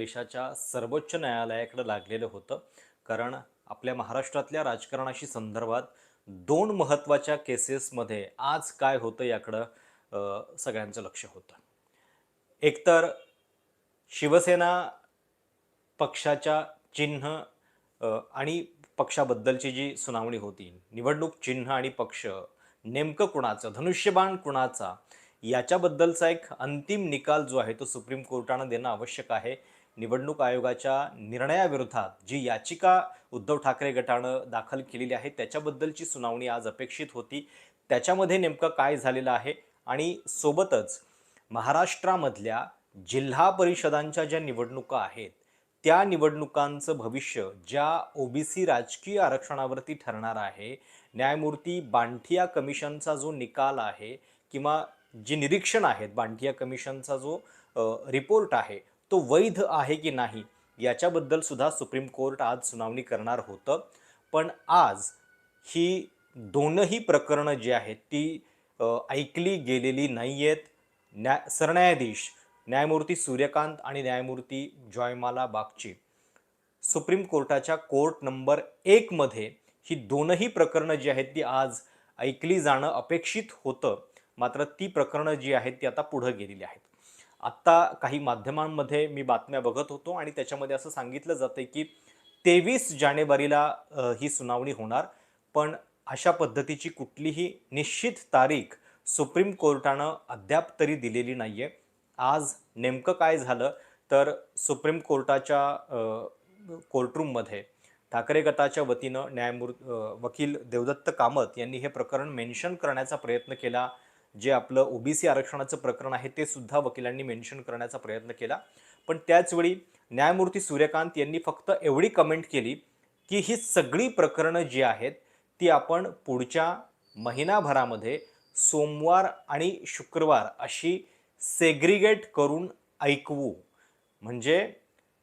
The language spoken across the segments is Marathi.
देशाच्या सर्वोच्च न्यायालयाकडे लागलेलं होतं. कारण आपल्या महाराष्ट्रातल्या राजकारणाशी संदर्भात दोन महत्त्वाच्या केसेसमध्ये आज काय होतं याकडं सगळ्यांचं लक्ष होतं. एकतर शिवसेना पक्षाच्या चिन्ह आणि पक्षाबद्दलची जी सुनावणी होती निवडणूक चिन्ह आणि पक्ष नेमकं कुणाचं धनुष्यबाण कुणाचा याच्याबद्दलचा एक अंतिम निकाल जो आहे तो सुप्रीम कोर्टानं देणं आवश्यक आहे. निवडणूक आयोगाच्या निर्णयाविरोधात जी याचिका उद्धव ठाकरे गटानं दाखल केलेली आहे त्याच्याबद्दलची सुनावणी आज अपेक्षित होती. त्याच्यामध्ये नेमकं काय झालेलं आहे आणि सोबतच महाराष्ट्रामधल्या जिल्हा परिषदांच्या ज्या निवडणुका आहेत त्या निवडणुकांचं भविष्य ज्या ओबीसी राजकीय आरक्षणावरती ठरणार आहे न्यायमूर्ती बांठिया कमिशनचा जो निकाल आहे किंवा जी निरीक्षण आहेत बांठिया कमिशनचा जो रिपोर्ट आहे तो वैध आहे की नाही याच्याबद्दल सुद्धा सुप्रीम कोर्ट आज सुनावणी करणार होतं. पण आज ही दोनही प्रकरणं जी आहेत ती ऐकली गेलेली नाही आहेत न्या सरन्यायाधीश न्यायमूर्ती सूर्यकांत आणि न्यायमूर्ती जॉयमाला बागची. सुप्रीम कोर्टाच्या कोर्ट नंबर एकमध्ये ही दोनही प्रकरणं जी आहेत ती आज ऐकली जाणं अपेक्षित होतं. मात्र ती प्रकरणं जी आहेत ती आता पुढं गेलेली आहेत. आत्ता काही माध्यमांमध्ये मी बातम्या बघत होतो आणि त्याच्यामध्ये असं सांगितलं जातं की तेवीस जानेवारीला ही सुनावणी होणार. पण अशा पद्धतीची कुठलीही निश्चित तारीख सुप्रीम कोर्टानं अद्याप तरी दिलेली नाही आहे आज नेमकं काय झालं तर सुप्रीम कोर्टाच्या कोर्टरूममध्ये ठाकरे गटाच्या वतीनं न्यायमूर्त वकील देवदत्त कामत यांनी हे प्रकरण मेन्शन करण्याचा प्रयत्न केला. जे आपलं ओबीसी आरक्षणाचं प्रकरण आहे ते सुद्धा वकिलांनी मेन्शन करण्याचा प्रयत्न केला. पण त्याचवेळी न्यायमूर्ती सूर्यकांत यांनी फक्त एवढी कमेंट केली की ही सगळी प्रकरणं जी आहेत ती आपण पुढच्या महिनाभरामध्ये सोमवार आणि शुक्रवार अशी सेग्रिगेट करून ऐकवू. म्हणजे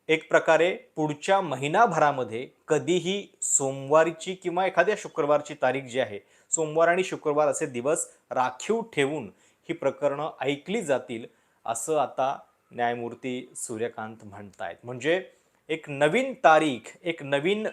एक प्रकारे पुढच्या महिनाभरामध्ये कधीही सोमवारची किंवा एखाद्या शुक्रवारची तारीख जी आहे सोमवार आणि शुक्रवार असे दिवस राखीव ठेवून ही प्रकरणं ऐकली जातील असं आता न्यायमूर्ती सूर्यकांत म्हणतायत. म्हणजे एक नवीन तारीख एक नवीन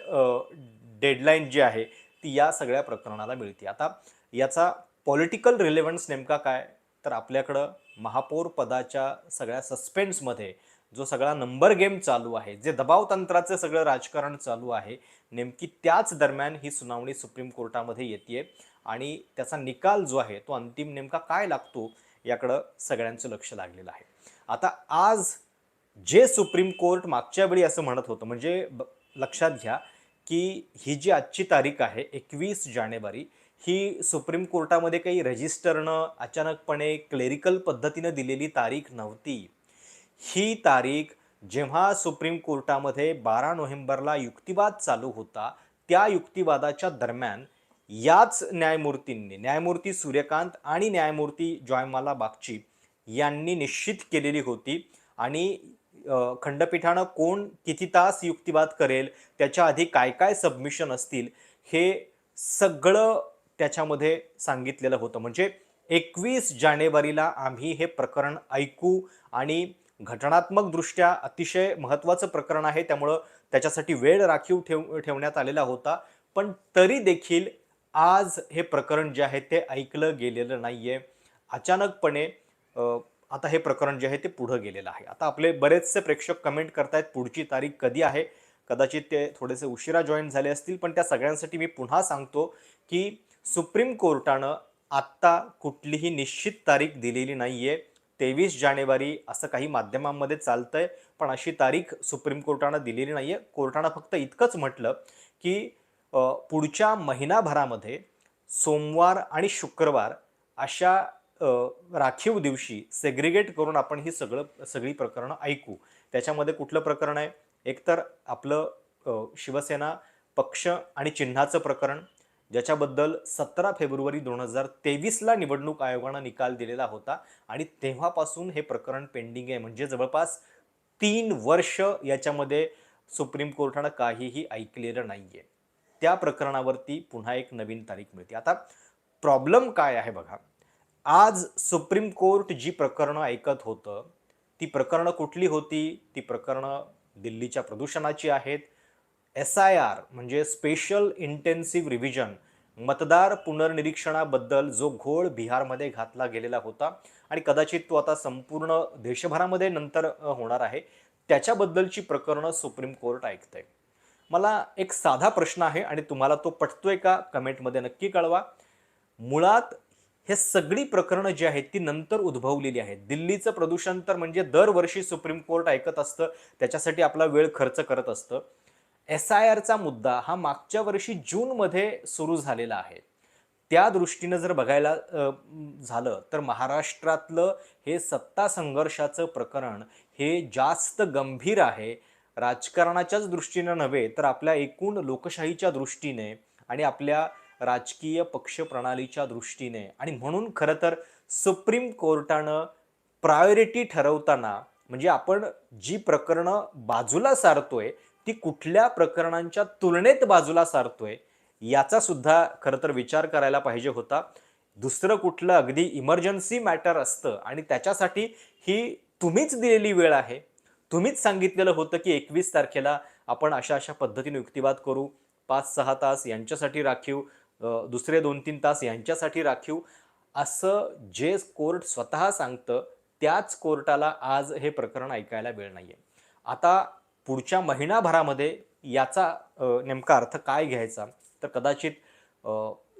डेडलाईन जी आहे ती या सगळ्या प्रकरणाला मिळते. आता याचा पॉलिटिकल रिलेव्हन्स नेमका काय? तर आपल्याकडं महापौर पदाच्या सगळ्या सस्पेन्समध्ये जो सगळा नंबर गेम चालू आहे जे दबाव तंत्राचं सगळं राजकारण चालू आहे नेमकी त्याच दरम्यान ही सुनावणी सुप्रीम कोर्टामध्ये येते आणि त्याचा निकाल जो आहे तो अंतिम नेमका काय लागतो याकडं सगळ्यांचं लक्ष लागलेलं आहे. आता आज जे सुप्रीम कोर्ट मागच्या वेळी असं म्हणत होतं म्हणजे लक्षात घ्या की ही जी आजची तारीख आहे एकवीस जानेवारी ही सुप्रीम कोर्टामध्ये काही रजिस्टरनं अचानकपणे क्लेरिकल पद्धतीनं दिलेली तारीख नव्हती. ही तारीख जेव्हा सुप्रीम कोर्टामध्ये बारा नोव्हेंबरला युक्तिवाद चालू होता त्या युक्तिवादाच्या दरम्यान याच न्यायमूर्तींनी न्यायमूर्ती सूर्यकांत आणि न्यायमूर्ती जॉयमाला बागची यांनी निश्चित केलेली होती. आणि खंडपीठानं कोण किती तास युक्तिवाद करेल त्याच्या आधी काय काय सबमिशन असतील हे सगळं त्याच्यामध्ये सांगितलेलं होतं. म्हणजे एकवीस जानेवारीला आम्ही हे प्रकरण ऐकू आणि घटनात्मकदृष्ट्या अतिशय महत्त्वाचं प्रकरण आहे त्यामुळं त्याच्यासाठी वेळ राखीव ठेव ठेवण्यात आलेला होता. पण तरी देखील आज हे प्रकरण जे आहे ते ऐकलं गेलेलं नाही आहे अचानकपणे आता हे प्रकरण जे आहे ते पुढं गेलेलं आहे. आता आपले बरेचसे प्रेक्षक कमेंट करतायत पुढची तारीख कधी आहे? कदाचित ते थोडेसे उशिरा जॉईन झाले असतील पण त्या सगळ्यांसाठी मी पुन्हा सांगतो की सुप्रीम कोर्टानं आत्ता कुठलीही निश्चित तारीख दिलेली नाही आहे तेवीस जानेवारी असं काही माध्यमांमध्ये चालतंय पण अशी तारीख सुप्रीम कोर्टानं दिलेली नाही आहे कोर्टानं फक्त इतकंच म्हटलं की पुढच्या महिनाभरामध्ये सोमवार आणि शुक्रवार अशा राखीव दिवशी सेग्रिगेट करून आपण ही सगळं सगळी प्रकरणं ऐकू. त्याच्यामध्ये कुठलं प्रकरण आहे? एकतर आपलं शिवसेना पक्ष आणि चिन्हाचं प्रकरण ज्याच्याबद्दल सतरा फेब्रुवारी दोन हजार तेवीसला निवडणूक आयोगानं निकाल दिलेला होता आणि तेव्हापासून हे प्रकरण पेंडिंग आहे. म्हणजे जवळपास तीन वर्ष याच्यामध्ये सुप्रीम कोर्टानं काहीही ऐकलेलं नाही आहे त्या प्रकरणावरती पुन्हा एक नवीन तारीख मिळते. आता प्रॉब्लेम काय आहे बघा. आज सुप्रीम कोर्ट जी प्रकरणं ऐकत होतं ती प्रकरणं कुठली होती? ती प्रकरणं दिल्लीच्या प्रदूषणाची आहेत. एस आय आर म्हणजे स्पेशल इंटेन्सिव्ह रिव्हिजन मतदार पुनर्निरीक्षणाबद्दल जो घोळ बिहारमध्ये घातला गेलेला होता आणि कदाचित तो आता संपूर्ण देशभरामध्ये नंतर होणार आहे त्याच्याबद्दलची प्रकरणं सुप्रीम कोर्ट ऐकतंय. मला एक साधा प्रश्न आहे आणि तुम्हाला तो पटतोय का? कमेंटमध्ये नक्की कळवा. मुळात हे सगळी प्रकरणं जी आहेत ती नंतर उद्भवलेली आहेत. दिल्लीचं प्रदूषण तर म्हणजे दरवर्षी सुप्रीम कोर्ट ऐकत असतं त्याच्यासाठी आपला वेळ खर्च करत असतं. एस आय आरचा मुद्दा हा मागच्या वर्षी जूनमध्ये सुरू झालेला आहे. त्या दृष्टीनं जर बघायला झालं तर महाराष्ट्रातलं हे सत्ता संघर्षाचं प्रकरण हे जास्त गंभीर आहे राजकारणाच्याच दृष्टीनं नव्हे तर आपल्या एकूण लोकशाहीच्या दृष्टीने आणि आपल्या राजकीय पक्ष प्रणालीच्या दृष्टीने. आणि म्हणून खरं तर सुप्रीम कोर्टानं प्रायोरिटी ठरवताना म्हणजे आपण जी प्रकरणं बाजूला सारतोय ती कुठल्या प्रकरणांच्या तुलनेत बाजूला सारतोय याचा सुद्धा खरं तर विचार करायला पाहिजे होता. दुसरं कुठलं अगदी इमर्जन्सी मॅटर असतं आणि त्याच्यासाठी ही तुम्हीच दिलेली वेळ आहे. तुम्हीच सांगितलेलं होतं की एकवीस तारखेला आपण अशा अशा पद्धतीने युक्तिवाद करू. पाच सहा तास यांच्यासाठी राखीव दुसरे दोन तीन तास यांच्यासाठी राखीव. असं जे कोर्ट स्वतः सांगतं त्याच कोर्टाला आज हे प्रकरण ऐकायला वेळ नाही आहे आता पुढच्या महिनाभरामध्ये याचा नेमका अर्थ काय घ्यायचा? तर कदाचित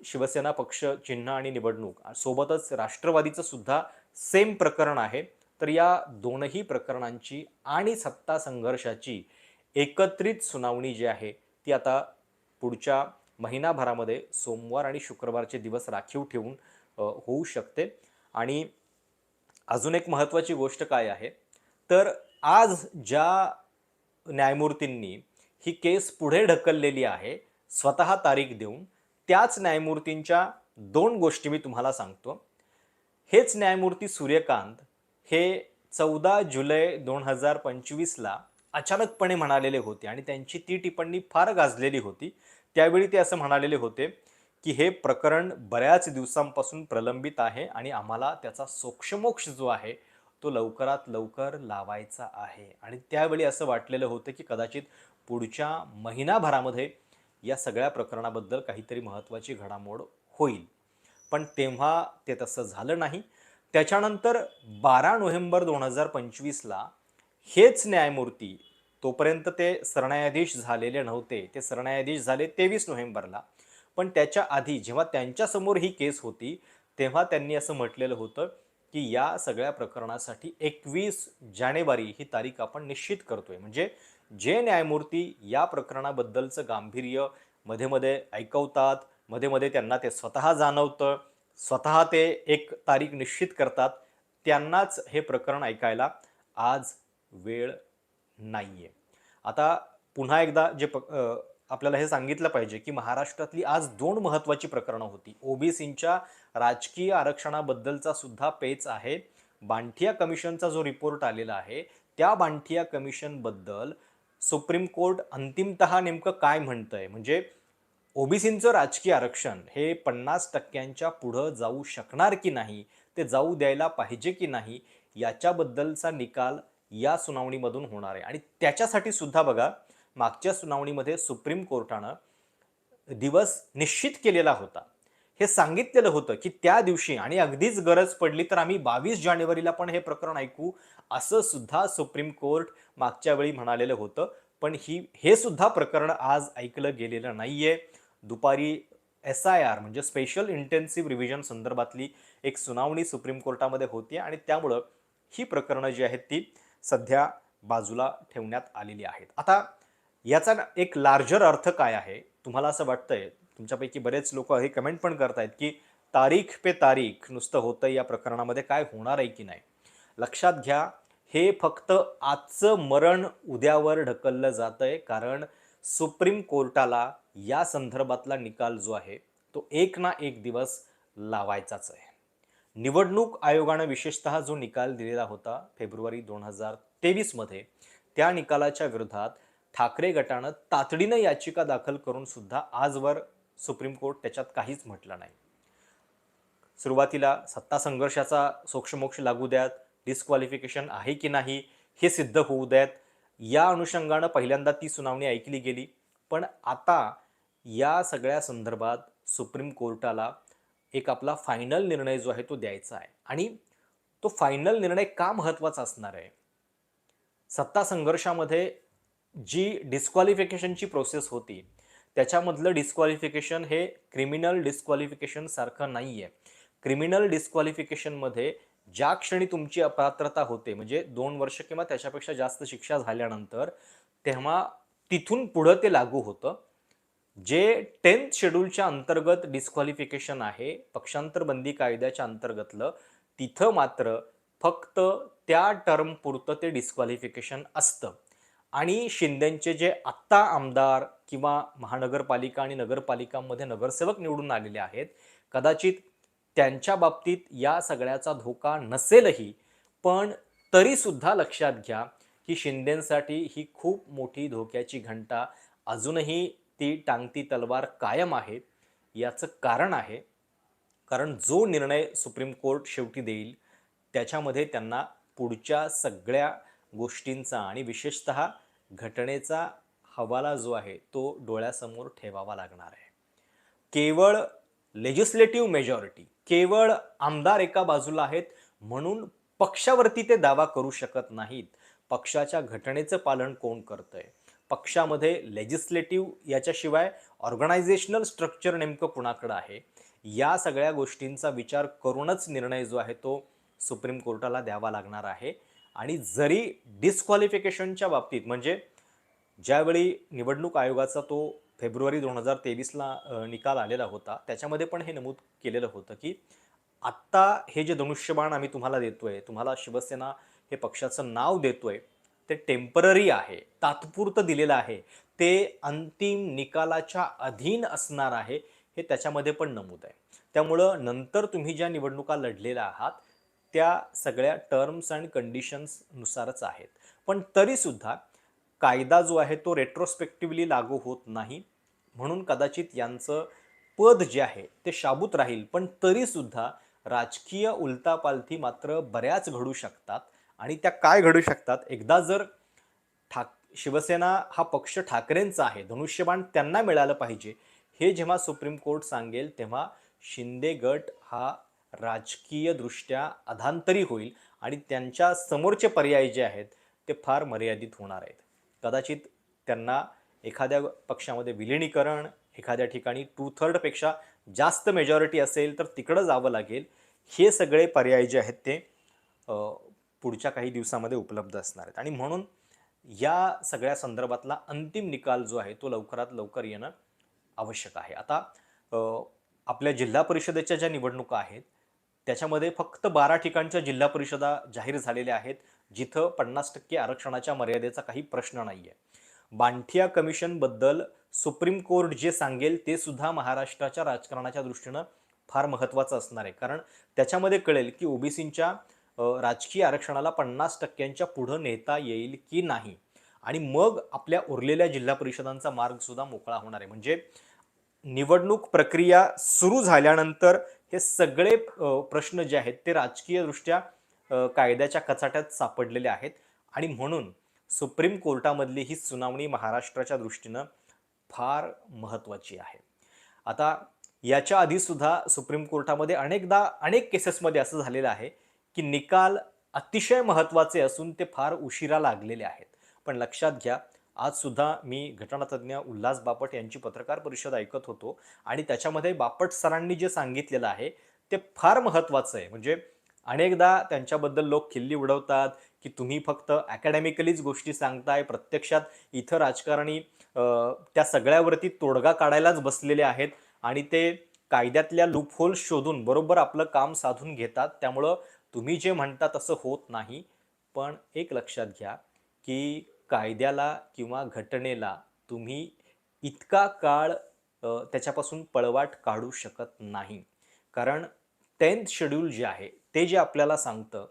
शिवसेना पक्ष चिन्ह आणि निवडणूक सोबतच राष्ट्रवादीचं सुद्धा सेम प्रकरण आहे. तर या दोनही प्रकरणांची आणि सत्ता संघर्षाची एकत्रित सुनावणी जी आहे ती आता पुढच्या महिनाभरामध्ये सोमवार आणि शुक्रवारचे दिवस राखीव ठेवून होऊ शकते. आणि अजून एक महत्त्वाची गोष्ट काय आहे तर आज ज्या न्यायमूर्तींनी ही केस पुढे ढकललेली आहे स्वतः तारीख देऊन त्याच न्यायमूर्तींच्या दोन गोष्टी मी तुम्हाला सांगतो. हेच न्यायमूर्ती सूर्यकांत हे चौदा जुलै दोन हजार पंचवीसला अचानकपणे म्हणालेले होते आणि त्यांची ती टिप्पणी फार गाजलेली होती. त्यावेळी ते असं म्हणालेले होते की हे प्रकरण बऱ्याच दिवसांपासून प्रलंबित आहे आणि आम्हाला त्याचा सोक्षमोक्ष जो आहे तो लवकरात लवकर लावायचा आहे. आणि त्यावेळी असं वाटलेलं होतं की कदाचित पुढच्या महिनाभरामध्ये या सगळ्या प्रकरणाबद्दल काहीतरी महत्त्वाची घडामोड होईल. पण तेव्हा ते तसं झालं नाही. त्याच्यानंतर बारा नोव्हेंबर दोन हजार पंचवीसला हेच न्यायमूर्ती तोपर्यंत ते सरन्यायाधीश झालेले नव्हते ते सरन्यायाधीश झाले तेवीस नोव्हेंबरला. पण त्याच्या आधी जेव्हा त्यांच्यासमोर ही केस होती तेव्हा त्यांनी असं म्हटलेलं होतं की या सगळ्या प्रकरणासाठी एकवीस जानेवारी ही तारीख आपण निश्चित करतोय. म्हणजे जे न्यायमूर्ती या प्रकरणाबद्दलचं गांभीर्यमध्ये मध्ये ऐकवतात मध्ये मध्ये त्यांना ते स्वतः जाणवतं स्वतः ते एक तारीख निश्चित करतात. त्यांनाच हे प्रकरण ऐकायला आज वेळ नाही आहे आता पुन्हा एकदा जे प आपल्याला हे सांगितलं पाहिजे की महाराष्ट्रातली आज दोन महत्त्वाची प्रकरणं होती. ओबीसींच्या राजकीय आरक्षणाबद्दलचा सुद्धा पेच आहे. बांठिया कमिशनचा जो रिपोर्ट आलेला आहे त्या बांठिया कमिशनबद्दल सुप्रीम कोर्ट अंतिमतः नेमकं काय म्हणतंय? म्हणजे ओबीसींचं राजकीय आरक्षण हे पन्नास टक्क्यांच्या पुढं जाऊ शकणार की नाही ते जाऊ द्यायला पाहिजे की नाही याच्याबद्दलचा निकाल या सुनावणीमधून होणार आहे. आणि त्याच्यासाठी सुद्धा बघा मागच्या सुनावणीमध्ये सुप्रीम कोर्टानं दिवस निश्चित केलेला होता. हे सांगितलेलं होतं की त्या दिवशी आणि अगदीच गरज पडली तर आम्ही बावीस जानेवारीला पण हे प्रकरण ऐकू असं सुद्धा सुप्रीम कोर्ट मागच्या वेळी म्हणालेलं होतं. पण ही हे सुद्धा प्रकरण आज ऐकलं गेलेलं नाहीये. दुपारी एस आय आर म्हणजे स्पेशल इंटेन्सिव्ह रिव्हिजन संदर्भातली एक सुनावणी सुप्रीम कोर्टामध्ये होती आणि त्यामुळं ही प्रकरणं जी आहेत ती सध्या बाजूला ठेवण्यात आलेली आहेत. आता याचा ना एक लार्जर अर्थ काय आहे? तुम्हाला असं वाटतंय तुमच्यापैकी बरेच लोक हे कमेंट पण करतायत की तारीख पे तारीख नुसतं होतं या प्रकरणामध्ये काय होणार आहे की नाही? लक्षात घ्या हे फक्त आजचं मरण उद्यावर ढकललं जातं आहे कारण सुप्रीम कोर्टाला या संदर्भातला निकाल जो आहे तो एक ना एक दिवस लावायचाच आहे. निवडणूक आयोगानं विशेषतः जो निकाल दिलेला होता फेब्रुवारी दोन हजार तेवीसमध्ये त्या निकालाच्या विरोधात ठाकरे गटानं तातडीनं याचिका दाखल करून सुद्धा आजवर सुप्रीम कोर्ट त्याच्यात काहीच म्हटलं नाही. सुरुवातीला सत्ता संघर्षाचा सोक्षमोक्ष लागू द्यात डिस्क्वालिफिकेशन आहे की नाही हे सिद्ध होऊ द्यात या अनुषंगानं पहिल्यांदा ती सुनावणी ऐकली गेली. पण आता या सगळ्या संदर्भात सुप्रीम कोर्टाला एक आपला फायनल निर्णय जो आहे तो द्यायचा आहे. आणि तो फायनल निर्णय का महत्त्वाचा असणार आहे? सत्ता संघर्षामध्ये जी डिस्क्वालिफिकेशनची प्रोसेस होती त्याच्यामधलं डिस्क्वालिफिकेशन हे क्रिमिनल डिस्क्वालिफिकेशन सारखं नाही आहे क्रिमिनल डिस्क्वालिफिकेशनमध्ये ज्या क्षणी तुमची अपात्रता होते म्हणजे दोन वर्ष किंवा त्याच्यापेक्षा जास्त शिक्षा झाल्यानंतर तेव्हा तिथून पुढं ते लागू होतं. जे टेन्थ शेड्यूलच्या अंतर्गत डिस्क्वालिफिकेशन आहे पक्षांतर बंदी कायद्याच्या अंतर्गतलं तिथं मात्र फक्त त्या टर्म पुरतं ते डिस्क्वालिफिकेशन असतं. आणि शिंदेचे जे आत्ता आमदार किंवा महानगरपालिका आणि नगरपालिकांमध्ये नगरसेवक निवडून आलेले आहेत कदाचित त्यांच्या बाबतीत या सगळ्याचा धोका नसेलही पण तरीसुद्धा लक्षात घ्या की शिंदेसाठी ही खूप मोठी धोक्याची घंटा अजूनही ती टांगती तलवार कायम आहे याचं कारण आहे. कारण जो निर्णय सुप्रीम कोर्ट शेवटी देईल त्याच्यामध्ये त्यांना पुढच्या सगळ्या गोष्टींचा आणि विशेषत घटनेचा हवाला जो आहे तो डोळ्यासमोर ठेवावा लागणार आहे. केवळ लेजिस्लेटिव्ह मेजॉरिटी केवळ आमदार एका बाजूला आहेत म्हणून पक्षावरती ते दावा करू शकत नाहीत. पक्षाच्या घटनेचं पालन कोण करतंय? पक्षामध्ये लेजिस्लेटिव्ह याच्याशिवाय ऑर्गनायझेशनल स्ट्रक्चर नेमकं कुणाकडं आहे? या सगळ्या गोष्टींचा विचार करूनच निर्णय जो आहे तो सुप्रीम कोर्टाला द्यावा लागणार आहे. आणि जरी डिस्क्वालिफिकेशनच्या बाबतीत म्हणजे ज्यावेळी निवडणूक आयोगाचा तो फेब्रुवारी दोन हजार तेवीसला निकाल आलेला होता. त्याच्यामध्ये पण हे नमूद केलेलं होतं की आत्ता हे जे धनुष्यबाण आम्ही तुम्हाला देतोय तुम्हाला शिवसेना हे पक्षाचं नाव देतोय ते टेंपररी आहे तात्पुरतं दिलेलं आहे ते अंतिम निकालाच्या अधीन असणार आहे हे त्याच्यामध्ये पण नमूद आहे. त्यामुळं नंतर तुम्ही ज्या निवडणुका लढलेल्या आहात त्या सगळ्या टर्म्स अँड कंडिशन्सनुसारच आहेत. पण तरीसुद्धा कायदा जो आहे तो रेट्रोस्पेक्टिव्हली लागू होत नाही. म्हणून कदाचित यांचं पद जे आहे ते शाबूत राहील. पण तरीसुद्धा राजकीय उलतापालथी मात्र बऱ्याच घडू शकतात. आणि त्या काय घडू शकतात? एकदा जर ठाक शिवसेना हा पक्ष ठाकरेंचा आहे धनुष्यबाण त्यांना मिळालं पाहिजे हे जेव्हा सुप्रीम कोर्ट सांगेल तेव्हा शिंदे गट हा राजकीयदृष्ट्या अधांतरी होईल आणि त्यांच्या समोरचे पर्याय जे आहेत ते फार मर्यादित होणार आहेत. कदाचित त्यांना एखाद्या पक्षामध्ये विलिनीकरण एखाद्या ठिकाणी टू थर्डपेक्षा जास्त मेजॉरिटी असेल तर तिकडं जावं लागेल. हे सगळे पर्याय जे आहेत ते पुढच्या काही दिवसामध्ये उपलब्ध असणार आहेत. आणि म्हणून या सगळ्या संदर्भातला अंतिम निकाल जो आहे तो लवकरात लवकर येणं आवश्यक आहे. आता आपल्या जिल्हा परिषदेच्या ज्या निवडणुका आहेत त्याच्यामध्ये फक्त बारा ठिकाणच्या जिल्हा परिषदा जाहीर झालेल्या आहेत. जिथं पन्नास टक्के आरक्षणाच्या मर्यादेचा काही प्रश्न नाही आहे बांठिया कमिशनबद्दल सुप्रीम कोर्ट जे सांगेल ते सुद्धा महाराष्ट्राच्या राजकारणाच्या दृष्टीनं फार महत्त्वाचं असणार आहे. कारण त्याच्यामध्ये कळेल की ओबीसींच्या राजकीय आरक्षणाला पन्नास टक्क्यांच्या पुढं नेता येईल की नाही. आणि मग आपल्या उरलेल्या जिल्हा परिषदांचा मार्गसुद्धा मोकळा होणार आहे. म्हणजे निवडणूक प्रक्रिया सुरू झाल्यानंतर हे सगळे प्रश्न जे आहेत ते राजकीयदृष्ट्या कायद्याच्या कचाट्यात सापडलेले आहेत. आणि म्हणून सुप्रीम कोर्टामधली ही सुनावणी महाराष्ट्राच्या दृष्टीनं फार महत्त्वाची आहे. आता याच्या आधी सुद्धा सुप्रीम कोर्टामध्ये अनेकदा अनेक केसेसमध्ये असं झालेलं आहे की निकाल अतिशय महत्त्वाचे असून ते फार उशिरा लागलेले आहेत. पण लक्षात घ्या आज सुद्धा मी घटनातज्ञ उल्हास बापट यांची पत्रकार परिषद ऐकत होतो आणि त्याच्यामध्ये बापट सरांनी जे सांगितलेलं आहे ते फार महत्त्वाचं आहे. म्हणजे अनेकदा त्यांच्याबद्दल लोक खिल्ली उडवतात की तुम्ही फक्त अकॅडमिकलीच गोष्टी सांगताय प्रत्यक्षात इथं राजकारणी त्या सगळ्यावरती तोडगा काढायलाच बसलेले आहेत आणि ते कायद्यातल्या लुपहोल शोधून बरोबर आपलं काम साधून घेतात. त्यामुळं तुम्ही जे म्हणता तसं होत नाही. पण एक लक्षात घ्या की कायद्याला किंवा घटनेला तुम्ही इतका काळ त्याच्यापासून पळवाट काढू शकत नाही. कारण टेन्थ शेड्यूल जे आहे ते जे आपल्याला सांगतं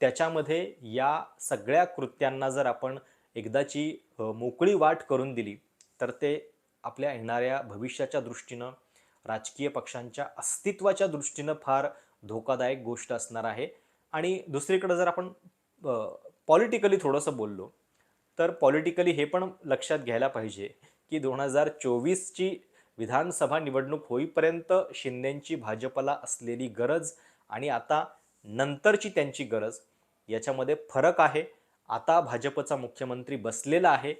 त्याच्यामध्ये या सगळ्या कृत्यांना जर आपण एकदाची मोकळी वाट करून दिली तर ते आपल्या येणाऱ्या भविष्याच्या दृष्टीनं राजकीय पक्षांच्या अस्तित्वाच्या दृष्टीनं फार धोकादायक गोष्ट असणार आहे. आणि दुसरीकडे जर आपण पॉलिटिकली थोडंसं बोललो तर पॉलिटिकली हे पण लक्षात घ्यायला पाहिजे की दोन हजार चोवीसची विधानसभा निवडणूक होईपर्यंत शिंदेंची भाजपला असलेली गरज आणि आता नंतरची त्यांची गरज. याच्यामध्ये फरक आहे. आता भाजपचा मुख्यमंत्री बसलेला आहे.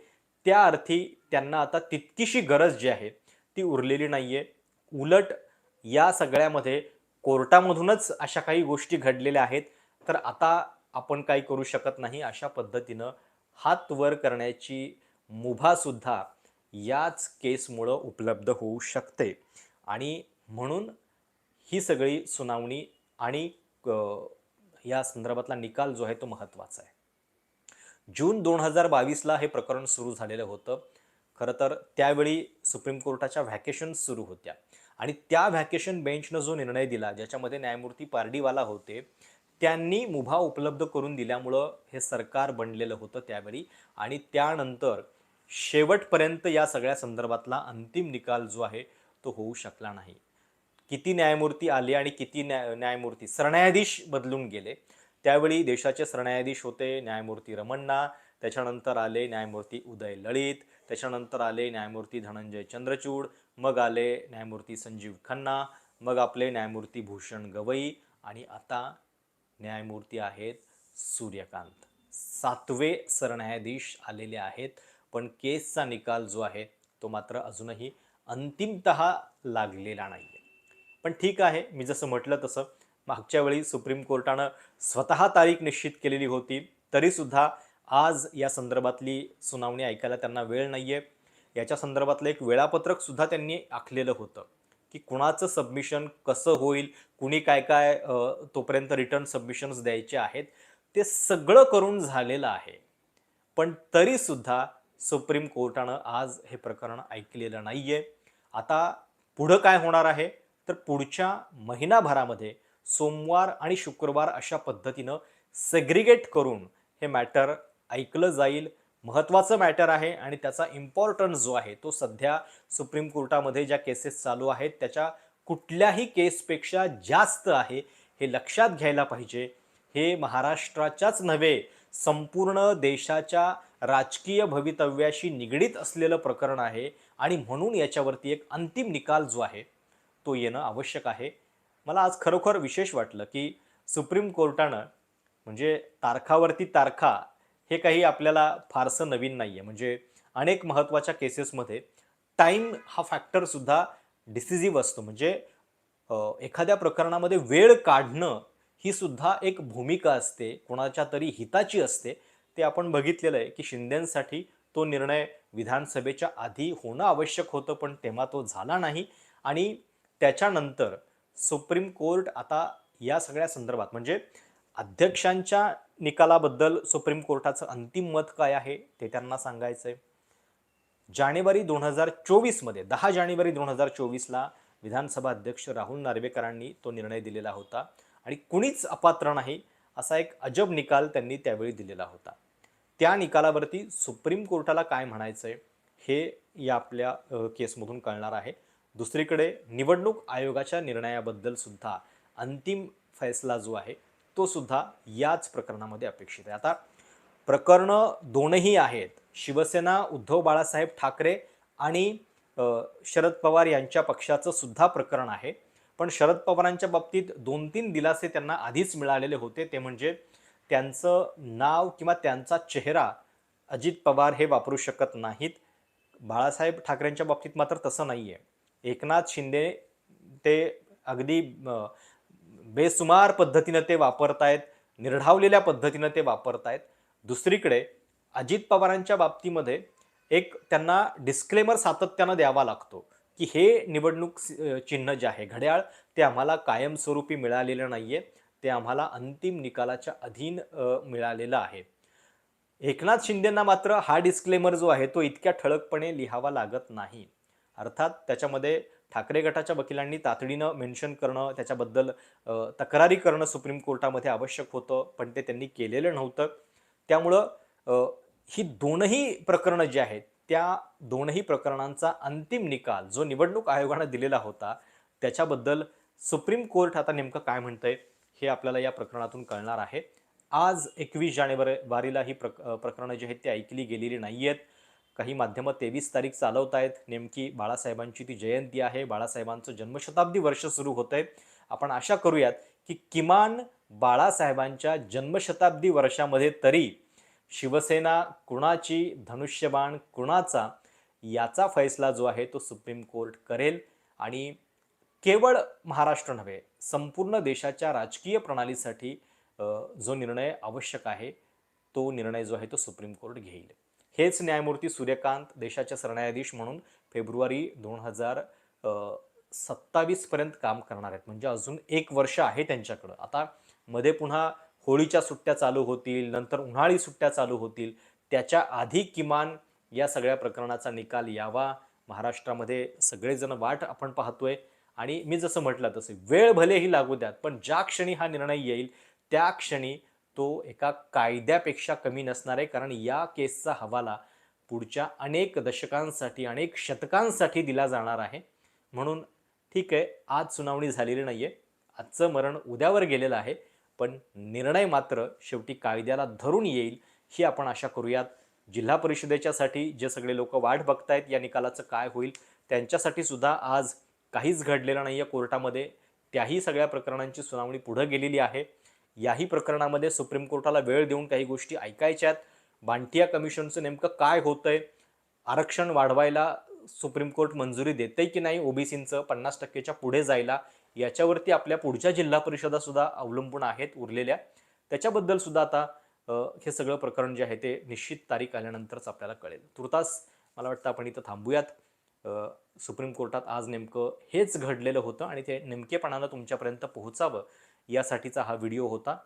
त्या अर्थी त्यांना आता तितकीशी गरज जी आहे ती उरलेली नाही आहे उलट या सगळ्यामध्ये कोर्टामधूनच अशा काही गोष्टी घडलेल्या आहेत. तर आता आपण काही करू शकत नाही अशा पद्धतीनं हात वर करण्याची मुभासुद्धा याच केसमुळं उपलब्ध होऊ शकते. आणि म्हणून ही सगळी सुनावणी आणि या संदर्भातला निकाल जो आहे तो महत्त्वाचा आहे. जून दोन हजार बावीसला हे प्रकरण सुरू झालेलं होतं. खरं तर त्यावेळी सुप्रीम कोर्टाच्या व्हॅकेशन्स सुरू होत्या. आणि त्या व्हॅकेशन बेंचनं जो निर्णय दिला ज्याच्यामध्ये न्यायमूर्ती पारडीवाला होते त्यांनी मुभा उपलब्ध करून दिल्यामुळं हे सरकार बनलेलं होतं त्यावेळी. आणि त्यानंतर शेवटपर्यंत या सगळ्या संदर्भातला अंतिम निकाल जो आहे तो होऊ शकला नाही. किती न्यायमूर्ती आले आणि किती न्याय न्यायमूर्ती सरन्यायाधीश बदलून गेले. त्यावेळी देशाचे सरन्यायाधीश होते न्यायमूर्ती रमण्णा त्याच्यानंतर आले न्यायमूर्ती उदय ललित त्याच्यानंतर आले न्यायमूर्ती धनंजय चंद्रचूड मग आले न्यायमूर्ती संजीव खन्ना मग आपले न्यायमूर्ती भूषण गवई आणि आता न्यायमूर्ती आहेत सूर्यकांत. सातवे सरन्यायाधीश आलेले आहेत पण केसचा निकाल जो आहे तो मात्र अजूनही अंतिमत लागलेला नाही आहे पण ठीक आहे मी जसं म्हटलं तसं. मागच्या वेळी सुप्रीम कोर्टानं स्वतः तारीख निश्चित केलेली होती तरीसुद्धा आज या संदर्भातली सुनावणी ऐकायला त्यांना वेळ नाही आहे याच्या संदर्भातलं एक वेळापत्रकसुद्धा त्यांनी आखलेलं होतं की कुणाचं सबमिशन कसं होईल कुणी काय काय तोपर्यंत रिटर्न सबमिशन्स द्यायचे आहेत ते सगळं करून झालेलं आहे. पण तरीसुद्धा सुप्रीम कोर्टानं आज हे प्रकरण ऐकलेलं नाही आहे आता पुढं काय होणार आहे? तर पुढच्या महिनाभरामध्ये सोमवार आणि शुक्रवार अशा पद्धतीनं सेग्रिगेट करून हे मॅटर ऐकलं जाईल. महत्त्वाचं मॅटर आहे आणि त्याचा इम्पॉर्टन्स जो आहे तो सध्या सुप्रीम कोर्टामध्ये ज्या केसेस चालू आहेत त्याच्या कुठल्याही केसपेक्षा जास्त आहे हे लक्षात घ्यायला पाहिजे. हे महाराष्ट्राच्याच नव्हे संपूर्ण देशाच्या राजकीय भवितव्याशी निगडीत असलेलं प्रकरण आहे आणि म्हणून याच्यावरती एक अंतिम निकाल जो आहे तो येणं आवश्यक आहे. मला आज खरोखर विशेष वाटलं की सुप्रीम कोर्टानं म्हणजे तारखावरती तारखा हे काही आपल्याला फारसं नवीन नाही आहे म्हणजे अनेक महत्त्वाच्या केसेसमध्ये टाईम हा फॅक्टरसुद्धा डिसिजिव्ह असतो. म्हणजे एखाद्या प्रकरणामध्ये वेळ काढणं ही सुद्धा एक भूमिका असते. कोणाच्या तरी हिताची असते. ते आपण बघितलेलं आहे की शिंदेंसाठी तो निर्णय विधानसभेच्या आधी होणं आवश्यक होतं पण तेव्हा तो झाला नाही. आणि त्याच्यानंतर सुप्रीम कोर्ट आता या सगळ्या संदर्भात म्हणजे अध्यक्षांच्या निकालाबद्दल सुप्रीम कोर्टाचं अंतिम मत काय आहे ते त्यांना सांगायचं आहे जानेवारी दोन हजार चोवीसमध्ये दहा जानेवारी दोन हजार चोवीसला विधानसभा अध्यक्ष राहुल नार्वेकरांनी तो निर्णय दिलेला होता आणि कुणीच अपात्र नाही असा एक अजब निकाल त्यांनी त्यावेळी दिलेला होता. त्या निकालावरती सुप्रीम कोर्टाला काय म्हणायचं आहे हे या आपल्या केसमधून कळणार आहे. दुसरीकडे निवडणूक आयोगाच्या निर्णयाबद्दल सुद्धा अंतिम फैसला जो आहे तो सुद्धा याच प्रकरणामध्ये अपेक्षित आहे. आता प्रकरणं दोनही आहेत. शिवसेना उद्धव बाळासाहेब ठाकरे आणि शरद पवार यांच्या पक्षाचं सुद्धा प्रकरण आहे. पण शरद पवारांच्या बाबतीत दोन तीन दिलासे त्यांना आधीच मिळालेले होते. ते म्हणजे त्यांचं नाव किंवा त्यांचा चेहरा अजित पवार हे वापरू शकत नाहीत. बाळासाहेब ठाकरेंच्या बाबतीत मात्र तसं नाही आहे एकनाथ शिंदे ते अगदी बेसुमार पद्धतीनं ते वापरतायत निर्ढावलेल्या पद्धतीनं ते वापरतायत. दुसरीकडे अजित पवारांच्या बाबतीमध्ये एक त्यांना डिस्क्लेमर सातत्यानं द्यावा लागतो की हे निवडणूक चिन्ह जे आहे घड्याळ ते आम्हाला कायमस्वरूपी मिळालेलं नाही आहे ते आम्हाला अंतिम निकालाच्या अधीन मिळालेलं आहे. एकनाथ शिंदेंना मात्र हा डिस्क्लेमर जो आहे तो इतक्या ठळकपणे लिहावा लागत नाही. अर्थात त्याच्यामध्ये ठाकरे गटाच्या वकिलांनी तातडीनं मेन्शन करणं त्याच्याबद्दल तक्रारी करणं सुप्रीम कोर्टामध्ये आवश्यक होतं पण ते त्यांनी केलेलं नव्हतं. त्यामुळं ही दोनही प्रकरणं जी आहेत त्या दोनही प्रकरणांचा अंतिम निकाल जो निवडणूक आयोगानं दिलेला होता त्याच्याबद्दल सुप्रीम कोर्ट आता नेमकं काय म्हणतंय हे आपल्याला या प्रकरणातून कळणार आहे. आज एकवीस जानेवारीला ही प्रक प्रकरणं जी आहेत ती ऐकली गेलेली नाही आहेत काही माध्यमं तेवीस तारीख चालवत आहेत नेमकी बाळासाहेबांची ती जयंती आहे. बाळासाहेबांचं जन्मशताब्दी वर्ष सुरू होत आहे आपण आशा करूयात की किमान बाळासाहेबांच्या जन्मशताब्दी वर्षामध्ये तरी शिवसेना कुणाची धनुष्यबाण कुणाचा याचा फैसला जो आहे तो सुप्रीम कोर्ट करेल. आणि केवळ महाराष्ट्र नव्हे संपूर्ण देशाच्या राजकीय प्रणालीसाठी जो निर्णय आवश्यक आहे तो निर्णय जो आहे तो सुप्रीम कोर्ट घेईल. हेच न्यायमूर्ती सूर्यकांत देशाचे सरन्यायाधीश म्हणून फेब्रुवारी दोन हजार सत्तावीसपर्यंत काम करणार आहेत. म्हणजे अजून एक वर्ष आहे त्यांच्याकडं. आता मध्ये पुन्हा होळीच्या सुट्ट्या चालू होतील नंतर उन्हाळी सुट्ट्या चालू होतील. त्याच्या आधी किमान या सगळ्या प्रकरणाचा निकाल यावा. महाराष्ट्रामध्ये सगळेजण वाट आपण पाहतोय. आणि मी जसं म्हटलं तसं वेळ भलेही लागू द्यात पण ज्या क्षणी हा निर्णय येईल त्या क्षणी तो एका कायद्यापेक्षा कमी नसणार आहे. कारण या केसचा हवाला पुढच्या अनेक दशकांसाठी अनेक शतकांसाठी दिला जाणार आहे. म्हणून ठीक आहे आज सुनावणी झालेली नाही आहे आजचं मरण उद्यावर गेलेलं आहे. पण निर्णय मात्र शेवटी कायद्याला धरून येईल ही आपण आशा करूयात. जिल्हा परिषदेच्यासाठी जे सगळे लोक वाट बघतायत या निकालाचं काय होईल त्यांच्यासाठी सुद्धा आज काहीच घडलेलं नाही आहे कोर्टामध्ये. त्याही सगळ्या प्रकरणांची सुनावणी पुढं गेलेली आहे. याही प्रकरणामध्ये सुप्रीम कोर्टाला वेळ देऊन काही गोष्टी ऐकायच्यात बांटिया कमिशनचं नेमकं काय होतंय? आरक्षण वाढवायला सुप्रीम कोर्ट मंजुरी देते की नाही? ओबीसींचं पन्नास टक्केच्या पुढे जायला याच्यावरती आपल्या पुढच्या जिल्हा परिषदा सुद्धा अवलंबून आहेत उरलेल्या. त्याच्याबद्दल सुद्धा आता हे सगळं प्रकरण जे आहे ते निश्चित तारीख आल्यानंतरच आपल्याला कळेल. तुर्तास मला वाटतं आपण इथं थांबूयात. सुप्रीम कोर्टात आज नेमकं हेच घडलेलं होतं आणि ते नेमकेपणानं तुमच्यापर्यंत पोहोचावं यासाठीचा हा व्हिडिओ होता.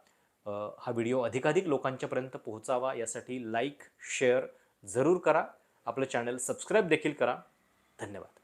हा व्हिडिओ अधिकाधिक लोकांच्यापर्यंत पोहोचावा यासाठी लाईक शेअर जरूर करा. आपलं चॅनल सबस्क्राईब देखील करा. धन्यवाद.